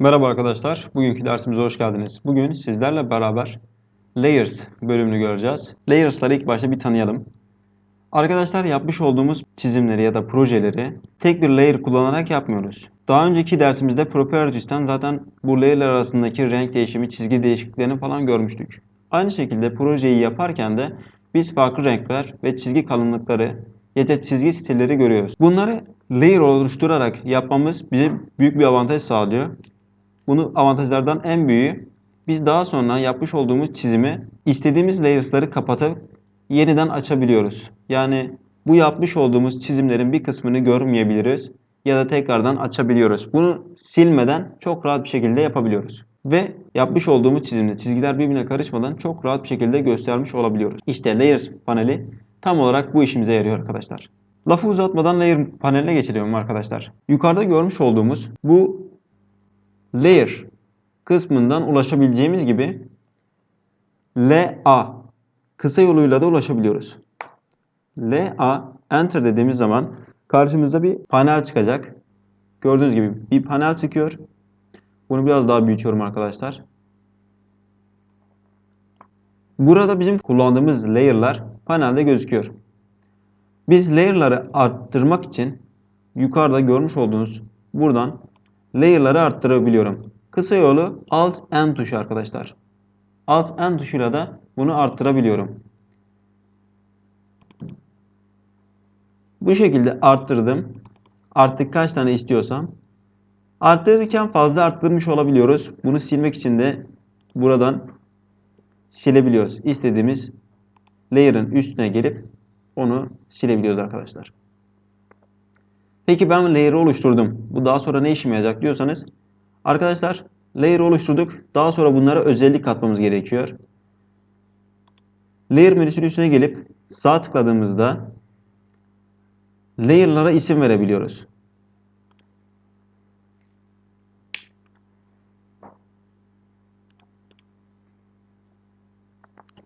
Merhaba arkadaşlar. Bugünkü dersimize hoş geldiniz. Bugün sizlerle beraber Layers bölümünü göreceğiz. Layers'ları ilk başta bir tanıyalım. Arkadaşlar yapmış olduğumuz çizimleri ya da projeleri tek bir layer kullanarak yapmıyoruz. Daha önceki dersimizde Properties'ten zaten bu layer'lar arasındaki renk değişimi, çizgi değişikliklerini falan görmüştük. Aynı şekilde projeyi yaparken de biz farklı renkler ve çizgi kalınlıkları ya da çizgi stilleri görüyoruz. Bunları layer oluşturarak yapmamız bize büyük bir avantaj sağlıyor. Bunu avantajlardan en büyüğü biz daha sonra yapmış olduğumuz çizimi istediğimiz layers'ları kapatıp yeniden açabiliyoruz. Yani bu yapmış olduğumuz çizimlerin bir kısmını görmeyebiliriz ya da tekrardan açabiliyoruz. Bunu silmeden çok rahat bir şekilde yapabiliyoruz. Ve yapmış olduğumuz çizimde çizgiler birbirine karışmadan çok rahat bir şekilde göstermiş olabiliyoruz. İşte Layers paneli tam olarak bu işimize yarıyor arkadaşlar. Lafı uzatmadan Layer paneline geçelim arkadaşlar. Yukarıda görmüş olduğumuz bu layer kısmından ulaşabileceğimiz gibi LA kısa yoluyla da ulaşabiliyoruz. LA enter dediğimiz zaman karşımıza bir panel çıkacak. Gördüğünüz gibi bir panel çıkıyor. Bunu biraz daha büyütüyorum arkadaşlar. Burada bizim kullandığımız layer'lar panelde gözüküyor. Biz layer'ları arttırmak için yukarıda görmüş olduğunuz buradan layer'ları arttırabiliyorum. Kısa yolu Alt N tuşu arkadaşlar. Alt N tuşuyla da bunu arttırabiliyorum. Bu şekilde arttırdım. Artık kaç tane istiyorsam. Arttırırken fazla arttırmış olabiliyoruz. Bunu silmek için de buradan silebiliyoruz. İstediğimiz layer'ın üstüne gelip onu silebiliyoruz arkadaşlar. Peki ben layer'ı oluşturdum. Bu daha sonra ne işime yarayacak diyorsanız arkadaşlar layer'ı oluşturduk. Daha sonra bunlara özellik katmamız gerekiyor. Layer menüsünün üstüne gelip sağ tıkladığımızda layer'lara isim verebiliyoruz.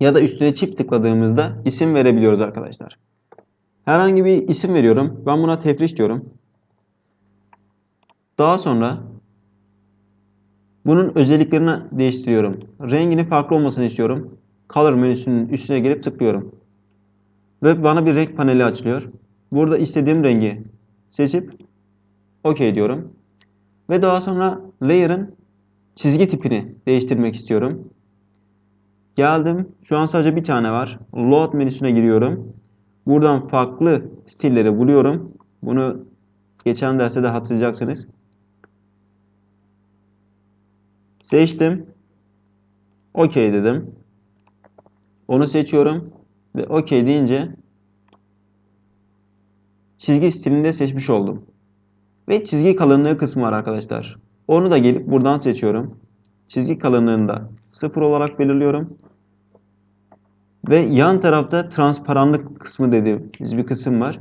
Ya da üstüne çift tıkladığımızda isim verebiliyoruz arkadaşlar. Herhangi bir isim veriyorum. Ben buna tefriş diyorum. Daha sonra bunun özelliklerini değiştiriyorum. Renginin farklı olmasını istiyorum. Color menüsünün üstüne gelip tıklıyorum. Ve bana bir renk paneli açılıyor. Burada istediğim rengi seçip OK diyorum. Ve daha sonra layer'ın çizgi tipini değiştirmek istiyorum. Geldim. Şu an sadece bir tane var. Load menüsüne giriyorum. Buradan farklı stilleri buluyorum. Bunu geçen derste de hatırlayacaksınız. Seçtim. OK dedim. Onu seçiyorum. Ve OK deyince çizgi stilini de seçmiş oldum. Ve çizgi kalınlığı kısmı var arkadaşlar. Onu da gelip buradan seçiyorum. Çizgi kalınlığını da 0 olarak belirliyorum. Ve yan tarafta transparanlık kısmı dediğimiz bir kısım var.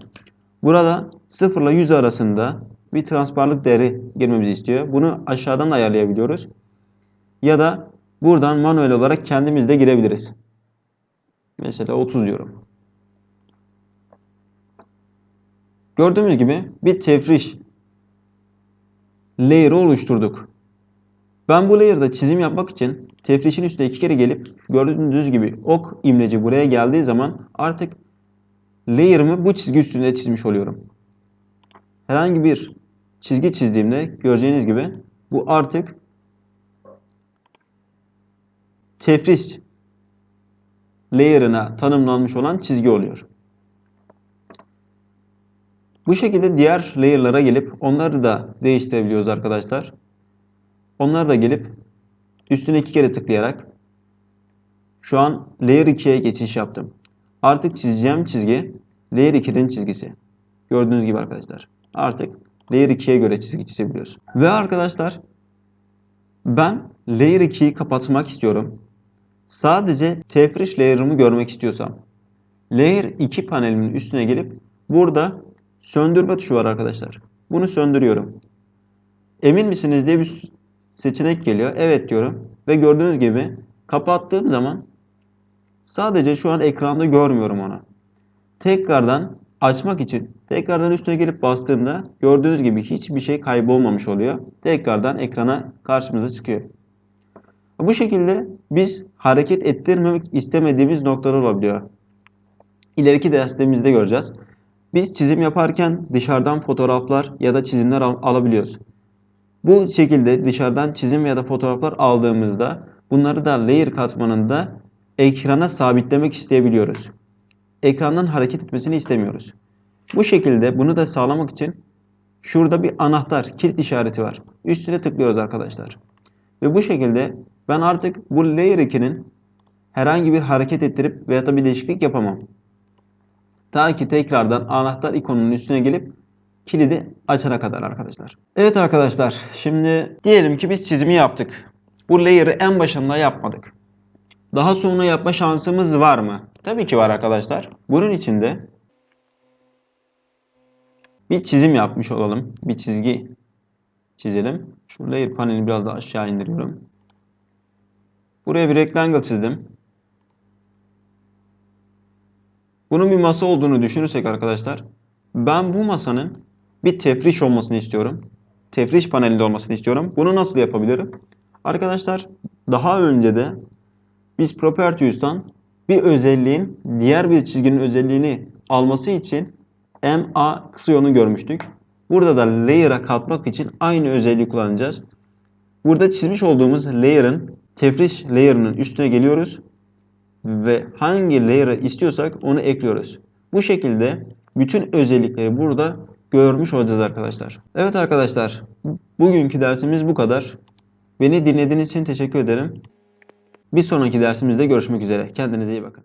Burada 0 ile 100 arasında bir transparanlık değeri girmemizi istiyor. Bunu aşağıdan da ayarlayabiliyoruz. Ya da buradan manuel olarak kendimiz de girebiliriz. Mesela 30 diyorum. Gördüğümüz gibi bir tefriş layer'ı oluşturduk. Ben bu layer'da çizim yapmak için tefrişin üstüne iki kere gelip gördüğünüz gibi ok imleci buraya geldiği zaman artık layer'ımı bu çizgi üstünde çizmiş oluyorum. Herhangi bir çizgi çizdiğimde göreceğiniz gibi bu artık tefriş layer'ına tanımlanmış olan çizgi oluyor. Bu şekilde diğer layer'lara gelip onları da değiştirebiliyoruz arkadaşlar. Onları da gelip üstüne iki kere tıklayarak şu an layer 2'ye geçiş yaptım. Artık çizeceğim çizgi layer 2'nin çizgisi. Gördüğünüz gibi arkadaşlar. Artık layer 2'ye göre çizgi çizebiliyoruz. Ve arkadaşlar ben layer 2'yi kapatmak istiyorum. Sadece tefriş layer'ımı görmek istiyorsam layer 2 panelimin üstüne gelip burada söndürme tuşu var arkadaşlar. Bunu söndürüyorum. Emin misiniz diye bir seçenek geliyor. Evet diyorum. Ve gördüğünüz gibi kapattığım zaman sadece şu an ekranda görmüyorum onu. Tekrardan açmak için Tekrardan üstüne gelip bastığımda gördüğünüz gibi hiçbir şey kaybolmamış oluyor. Tekrardan ekrana karşımıza çıkıyor. Bu şekilde biz hareket ettirmemek istemediğimiz noktalar olabiliyor. İleriki derslerimizde göreceğiz. Biz çizim yaparken dışarıdan fotoğraflar ya da çizimler al- alabiliyoruz. Bu şekilde dışarıdan çizim ya da fotoğraflar aldığımızda bunları da layer katmanında ekrana sabitlemek isteyebiliyoruz. Ekrandan hareket etmesini istemiyoruz. Bu şekilde bunu da sağlamak için şurada bir anahtar, kilit işareti var. Üstüne tıklıyoruz arkadaşlar. Ve bu şekilde ben artık bu layer 2'nin herhangi bir hareket ettirip veya da bir değişiklik yapamam. Ta ki tekrardan anahtar ikonunun üstüne gelip kilidi açana kadar arkadaşlar. Evet arkadaşlar şimdi diyelim ki biz çizimi yaptık. Bu layer'ı en başında yapmadık. Daha sonra yapma şansımız var mı? Tabii ki var arkadaşlar. Bunun için de bir çizim yapmış olalım. Bir çizgi çizelim. Şu layer panelini biraz daha aşağı indiriyorum. Buraya bir rectangle çizdim. Bunun bir masa olduğunu düşünürsek arkadaşlar, ben bu masanın bir tefriş olmasını istiyorum. Tefriş panelinde olmasını istiyorum. Bunu nasıl yapabilirim? Arkadaşlar, daha önce de biz Propertius'tan bir özelliğin diğer bir çizginin özelliğini alması için MA kısa yolunu görmüştük. Burada da layer'a katmak için aynı özelliği kullanacağız. Burada çizmiş olduğumuz layer'ın tefriş layer'ının üstüne geliyoruz ve hangi layer'ı istiyorsak onu ekliyoruz. Bu şekilde bütün özellikleri burada görmüş olacağız arkadaşlar. Evet arkadaşlar, bugünkü dersimiz bu kadar. Beni dinlediğiniz için teşekkür ederim. Bir sonraki dersimizde görüşmek üzere. Kendinize iyi bakın.